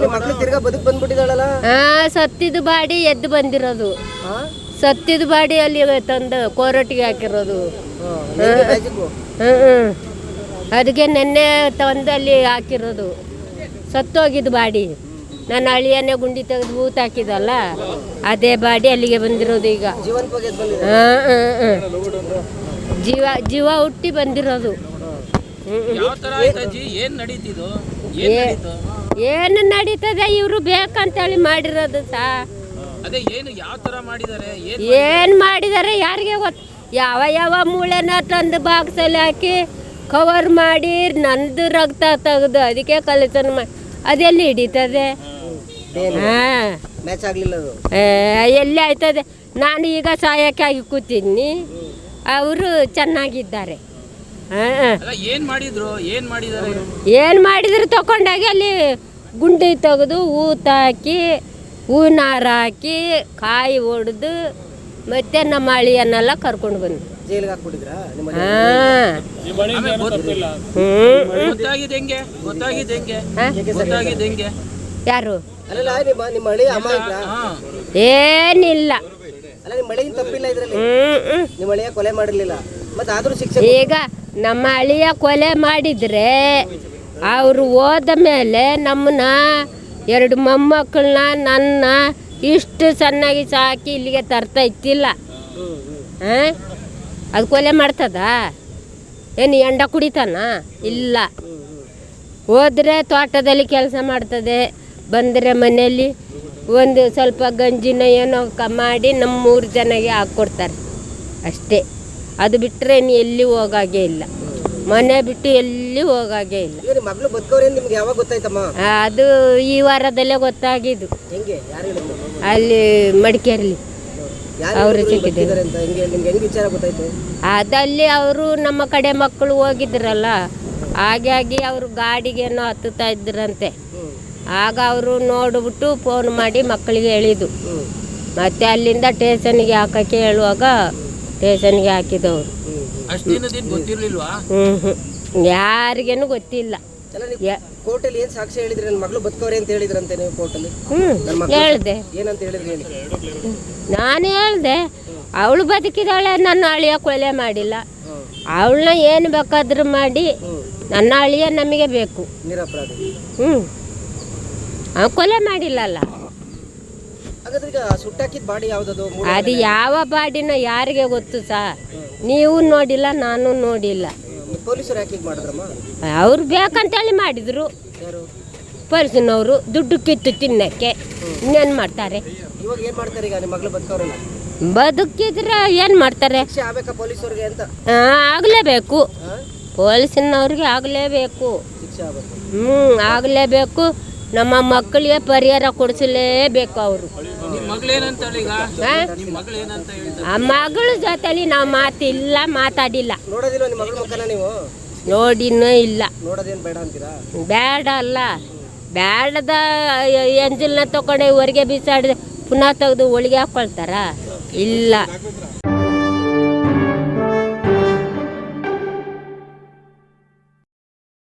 ನಿಮ್ಮ ಮಗಳು ಬದುಕ್ ಬಂದ್ಬಿಟ್ಟಿದಾಳಲ್ಲ ಆ ಸತ್ತಿದ ಬಾಡಿ ಎದ್ದು ಬಂದಿರೋದು. ಸತ್ತಿದ್ದು ಸತ್ತಿದ ಬಾಡಿ ಅಲ್ಲಿ ತಂದು ಕೋರಟಿಗೆ ಹಾಕಿರೋದು. ಹ್ಮ್ ಹ್ಮ್. ಅದಕ್ಕೆ ನೆನ್ನೆ ತಂದು ಅಲ್ಲಿ ಹಾಕಿರೋದು. ಸತ್ತೋಗಿದ್ದು ಬಾಡಿ. ನನ್ನ ಅಳಿಯನ್ನೇ ಗುಂಡಿ ತೆಗೆದು ಊತ ಹಾಕಿದಲ್ಲ ಅದೇ ಬಾಡಿ ಅಲ್ಲಿಗೆ ಬಂದಿರೋದು ಈಗ. ಜೀವಂತವಾಗಿ ಜೀವ ಹುಟ್ಟಿ ಬಂದಿರೋದು ಹ್ಮ್, ಹ್ಮ್. ಜೀವ ಜೀವ ಹುಟ್ಟಿ ಬಂದಿರೋದು. ಏನ್ ನಡೀತಿದು ಏ- ಏನು ನಡೀತದೆ? ಇವರು ಬೇಕಂತೇಳಿ ಮಾಡಿರೋದು ಸಾ. ಅದೇ ಏನು ಯಾವ ತರ ಮಾಡಿದಾರೆ ಏನ್ ಏನು ಮಾಡಿದ್ದಾರೆ ಯಾರಿಗೆ ಗೊತ್ತು ಯಾವ ಯಾವ ಮೂಳೆನ ತಂದು ಬಾಕ್ಸಲ್ಲಿ ಹಾಕಿ ಕವರ್ ಮಾಡಿ ನಂದು ರಕ್ತ ತೆಗೆದು ಅದಕ್ಕೆ ಕಲಿತನ ಮಾಡಿ ಅದೆಲ್ಲಿ ಹಿಡಿತದೆ? ಹಾಂ. ಮ್ಯಾಚ್ ಆಗ್ಲಿಲ್ಲ ಅದು. ಎಲ್ಲಿ ಆಯ್ತದೆ? ನಾನು ಈಗ ಸಹಾಯಕ್ಕಾಗಿ ಕೂತೀನಿ ಅವರು ಚೆನ್ನಾಗಿದ್ದಾರೆ. ಏನ್ ಮಾಡಿದ್ರು? ಏನ್ ಮಾಡಿದಾರೆ ಏನು ಮಾಡಿದ್ರು? ತಗೊಂಡಾಗಿ ಅಲ್ಲಿ ಗುಂಡಿ ತೆಗೆದು ಊತ ಹಾಕಿ ಹೂವಿನ ಹಾರ ಹಾಕಿ ಕಾಯಿ ಹೊಡೆದು ಮತ್ತೆ ನಮ್ಮ ಅಳಿಯನ್ನೆಲ್ಲ ಕರ್ಕೊಂಡು ಬಂದು ಜೈಲಿಗೆ ಹಾಕ್ಬಿಟ್ಟಿದ್ರಾ? ನಿಮ್ಮ ಹಾಂ. ಆಮೇಲೆ ಗೊತ್ತ- ಹ್ಞೂ ಗೊತ್ತಾಗಿದ್ ಹೆಂಗೆ? ಗೊತ್ತಾಗಿದ್ ಹೆಂಗೆ? ಹಾಂ. ಹೆಂಗೆ? ಯಾರು? ಏನಿಲ್ಲ. ಅಲ್ಲ ನಿಮ್ಮ ತಪ್ಪಿಲ್ಲ ಇದ್ರಲ್ಲಿ? ಕೊಲೆ ಮಾಡಿರ್ಲಿಲ್ಲ. ಮತ್ತೆ ಆದ್ರೂ ಶಿಕ್ಷೆ ಈಗ ನಮ್ಮ ಅಳಿಯ ಕೊಲೆ ಮಾಡಿದರೆ ಅವರು ಹೋದ ಮೇಲೆ ನಮ್ಮನ್ನ ಎರಡು ಮೊಮ್ಮಕ್ಕಳನ್ನ ನನ್ನ ಇಷ್ಟು ಚೆನ್ನಾಗಿ ಸಾಕಿ ಇಲ್ಲಿಗೆ ತರ್ತಾ ಇತ್ತಿಲ್ಲ ಹಾಂ ಅದು ಕೊಲೆ ಮಾಡ್ತದ? ಏನು ಎಂಡ ಕುಡಿತಾನ? ಇಲ್ಲ. ಹೋದರೆ ತೋಟದಲ್ಲಿ ಕೆಲಸ ಮಾಡ್ತದೆ. ಬಂದರೆ ಮನೆಯಲ್ಲಿ ಒಂದು ಸ್ವಲ್ಪ ಗಂಜಿನ ಏನೋ ಮಾಡಿ ನಮ್ಮ ಮೂರು ಜನಗೆ ಹಾಕ್ಕೊಡ್ತಾರೆ. ಅಷ್ಟೇ. ಅದು ಬಿಟ್ಟರೆ ಇನ್ನು ಎಲ್ಲಿ ಹೋಗಾಗೆ ಇಲ್ಲ. ಮನೆ ಬಿಟ್ಟು ಎಲ್ಲಿ ಹೋಗಾಗೆ ಇಲ್ಲ. ಮಗಳು ನಿಮ್ಗೆ ಯಾವಾಗ ಗೊತ್ತಾಯ್ತಮ್ಮ? ಅದು ಈ ವಾರದಲ್ಲೇ ಗೊತ್ತಾಗಿದ್ದು. ಹೆಂಗೆ? ಯಾರು ಹೇಳಿದ್ರು ಅಲ್ಲಿ ಮಡಿಕೇರಿ ಅವರು ಅವ್ರು ಹೇಳಿದ್ರು ನೀವು ಸಿಕ್ಕಿದೆ. ಬದುಕಿದ್ದಾರೆ ಅಂತ? ಹೆಂಗೆ ನಿಮ್ಗೆ ಹೆಂಗ್ ವಿಚಾರ ಗೊತ್ತಾಯ್ತು? ಅದಲ್ಲಿ ಅವರು ನಮ್ಮ ಕಡೆ ಮಕ್ಕಳು ಹೋಗಿದ್ರಲ್ಲ ಹಾಗಾಗಿ ಅವರು ಗಾಡಿಗೇನೋ ಹತ್ತುತ್ತಾ ಇದ್ರಂತೆ. ಹ್ಮ್ ಆಗ ಅವರು ನೋಡ್ಬಿಟ್ಟು ಫೋನ್ ಮಾಡಿ ಮಕ್ಕಳಿಗೆ ಹೇಳಿದ್ದು. ಹ್ಮ್. ಮತ್ತೆ ಅಲ್ಲಿಂದ ಟೇಷನ್ಗೆ ಹಾಕಕ್ಕೆ ಹೇಳುವಾಗ ಟೇಷನ್ಗೆ ಹಾಕಿದವರು. ಹ್ಮ್ ಹ್ಮ್ ಅಷ್ಟ್ ದಿನದಿಂದ ಹ್ಞೂ ಹ್ಞೂ ಯಾರಿಗೇನು ಗೊತ್ತಿಲ್ಲ. ಕೋರ್ಟಲ್ಲಿ ಏನ್ ಸಾಕ್ಷಿ ಹೇಳಿದ್ರಿ? ನನ್ನ ಮಗಳು ಬದುಕವ್ರೆ ಅಂತ ಹೇಳಿದ್ರಂತೆ ನೀವು ಕೋರ್ಟಲ್ಲಿ? ಹ್ಞೂ ಹೇಳ್ದೆ. ಏನಂತ ಹೇಳಿದ್ರಿ ಹೇಳಿ? ನಾನು ಹೇಳ್ದೆ ಅವಳು ಬದುಕಿದಾಳೆ ನನ್ನ ಅಳಿಯ ಕೊಲೆ ಮಾಡಿಲ್ಲ. ಅವಳನ್ನ ಏನು ಬೇಕಾದ್ರೂ ಮಾಡಿ ನನ್ನ ಅಳಿಯ ನಮಗೆ ಬೇಕು. ನಿರಪರಾಧಿ. ಹ್ಞೂ ಅವ್ನು ಕೊಲೆ ಮಾಡಿಲ್ಲಲ್ಲ. ಹಾಗಾದ್ರೆ ಈಗ ಸುಟ್ಟಾಕಿದ ಬಾಡಿ ಯಾವ್ದದು? ಮೂಳೆ ಅದು ಯಾವ ಬಾಡಿನ ಯಾರಿಗೆ ಗೊತ್ತು ಸಾ? ನೀವು ನೋಡಿಲ್ಲ ನಾನು ನೋಡಿಲ್ಲ. ಹ್ಮ್. ಪೊಲೀಸರು ಯಾಕೆ ಹೀಗೆ ಮಾಡಿದ್ರಮ್ಮ? ಅವ್ರು ಬೇಕಂತೇಳಿ ಮಾಡಿದ್ರು. ಯಾರು? ಪೊಲೀಸ್ನವರು ದುಡ್ಡು ಕಿತ್ತು ತಿನ್ನಕ್ಕೆ ಇನ್ನೇನು ಮಾಡ್ತಾರೆ? ಬದುಕಿದ್ರೆ ಏನ್ ಮಾಡ್ತಾರೆ ಈಗ ನಿಮ್ಮ ಮಗಳು ಬದುಕವ್ರಲ್ಲ ಬದುಕಿದ್ರೆ ಏನು ಮಾಡ್ತಾರೆ? ಶಿಕ್ಷೆ ಆಗ್ಬೇಕಾ ಪೊಲೀಸರಿಗೆ ಅಂತ? ಆ, ಆಗಲೇಬೇಕು? ಪೊಲೀಸಿನವ್ರಿಗೆ ಆಗಲೇಬೇಕು. ಶಿಕ್ಷೆ ಆಗ್ಬೇಕು. ಹ್ಞೂ ಆಗಲೇಬೇಕು. ನಮ್ಮ ಮಕ್ಕಳಿಗೆ ಪರಿಹಾರ ಕೊಡಿಸಲೇಬೇಕು ಅವರು. ಆ ಮಗಳ ಜೊತೆಲಿ ನಾವು ಮಾತಿಲ್ಲ ಮಾತಾಡಿಲ್ಲ. ನೋಡೋದಿಲ್ಲ ನಿಮ್ಮ ಮಗಳ ಮಕ್ಕನ ನೀವು? ನೋಡಿನೂ ಇಲ್ಲ. ಬೇಡ ಅಂತೀರಾ? ಬೇಡ ಅಲ್ಲ. ಬೇಡದ ಎಂಜಲ್ನ ತಗೊಂಡು ಹೊರಗೆ ಬಿಸಾಡಿದೆ ಪುನಃ ತೆಗೆದು ಒಳಗೆ ಹಾಕೊಳ್ತಾರ? ಇಲ್ಲ.